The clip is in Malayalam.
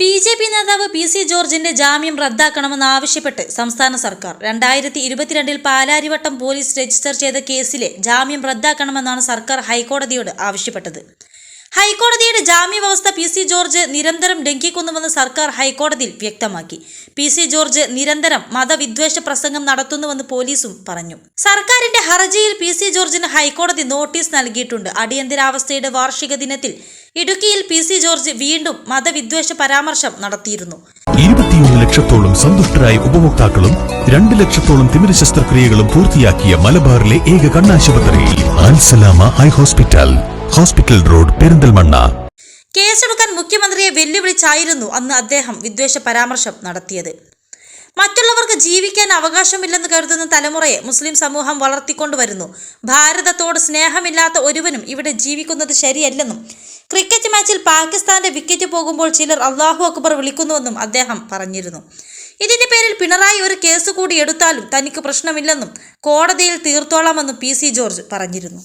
ബി ജെ പി നേതാവ് പി സി ജോർജിന്റെ ജാമ്യം റദ്ദാക്കണമെന്ന് ആവശ്യപ്പെട്ട് സംസ്ഥാന സർക്കാർ രണ്ടായിരത്തി ഇരുപത്തിരണ്ടിൽ പാലാരിവട്ടം പോലീസ് രജിസ്റ്റർ ചെയ്ത കേസിലെ ജാമ്യം റദ്ദാക്കണമെന്നാണ് സർക്കാർ ഹൈക്കോടതിയോട് ആവശ്യപ്പെട്ടത്. ഹൈക്കോടതിയുടെ ജാമ്യവ്യവസ്ഥ പി സി ജോർജ് നിരന്തരം ലംഘിക്കുന്നുവെന്ന് സർക്കാർ ഹൈക്കോടതിയിൽ വ്യക്തമാക്കി. പി സി ജോർജ് നിരന്തരം മതവിദ്വേഷ പ്രസംഗം നടത്തുന്നുവെന്ന് പോലീസും പറഞ്ഞു. സർക്കാരിന്റെ ഹർജിയിൽ പി സി ജോർജിന് ഹൈക്കോടതി നോട്ടീസ് നൽകിയിട്ടുണ്ട്. അടിയന്തരാവസ്ഥയുടെ വാർഷിക ദിനത്തിൽ ഇടുക്കിയിൽ പി സി ജോർജ് വീണ്ടും മതവിദ്വേഷ പരാമർശം നടത്തിയിരുന്നു. ഇരുപത്തിയൊന്ന് ലക്ഷത്തോളം സന്തുഷ്ടരായ ഉപഭോക്താക്കളും രണ്ട് ലക്ഷത്തോളം തിമിര ശസ്ത്രക്രിയകളും പൂർത്തിയാക്കിയ മലബാറിലെ ഏക കണ്ണാശുപത്രി Al Salama eye hospital. Hospital road Perinthalmanna. കേസെടുക്കാൻ മുഖ്യമന്ത്രിയെ വെല്ലുവിളിച്ചായിരുന്നു അന്ന് അദ്ദേഹം വിദ്വേഷ പരാമർശം നടത്തിയത്. മറ്റുള്ളവർക്ക് ജീവിക്കാൻ അവകാശമില്ലെന്ന് കരുതുന്ന തലമുറയെ മുസ്ലിം സമൂഹം വളർത്തിക്കൊണ്ടുവരുന്നു. ഭാരതത്തോട് സ്നേഹമില്ലാത്ത ഒരുവനും ഇവിടെ ജീവിക്കുന്നത് ശരിയല്ലെന്നും ക്രിക്കറ്റ് മാച്ചിൽ പാകിസ്ഥാന്റെ വിക്കറ്റ് പോകുമ്പോൾ ചിലർ അള്ളാഹു അക്ബർ വിളിക്കുന്നുവെന്നും അദ്ദേഹം പറഞ്ഞിരുന്നു. ഇതിന്റെ പേരിൽ പിണറായി ഒരു കേസ് കൂടി എടുത്താലും തനിക്ക് പ്രശ്നമില്ലെന്നും കോടതിയിൽ തീർത്തോളാമെന്നും പി ജോർജ് പറഞ്ഞിരുന്നു.